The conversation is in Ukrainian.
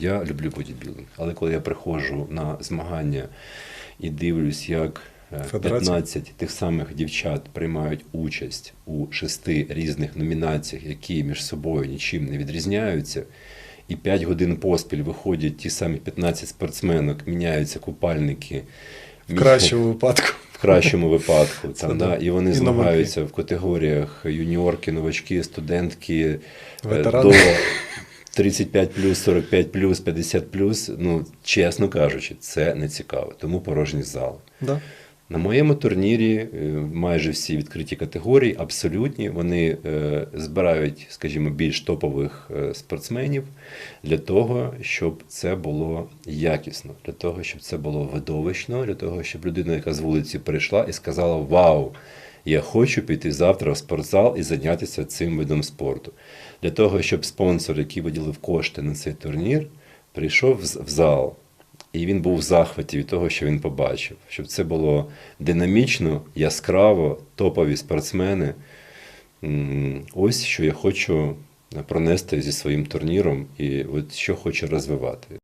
Я люблю бодібілдинг, але коли я приходжу на змагання і дивлюсь, як е, 15 тих самих дівчат приймають участь у шести різних номінаціях, які між собою нічим не відрізняються, і 5 годин поспіль виходять ті самі 15 спортсменок, міняються купальники. В кращому випадку. в кращому випадку. Це Там, да. і вони І змагаються в категоріях юніорки, новачки, студентки е, Ветерани. до 35 45 50 Ну, чесно кажучи, це не цікаво, тому порожні зали. Да. На моєму турнірі е, майже всі відкриті категорії, абсолютні. Вони е, збирають, скажімо, більш топових е, спортсменів для того, щоб це було якісно, для того, щоб це було видовищно, для того, щоб людина, яка з вулиці прийшла і сказала: Вау! Я хочу піти завтра в спортзал і зайнятися цим видом спорту. Для того, щоб спонсор, який виділив кошти на цей турнір, прийшов в зал, і він був в захваті від того, що він побачив, щоб це було динамічно, яскраво, топові спортсмени. Ось що я хочу пронести зі своїм турніром, і от що хочу розвивати.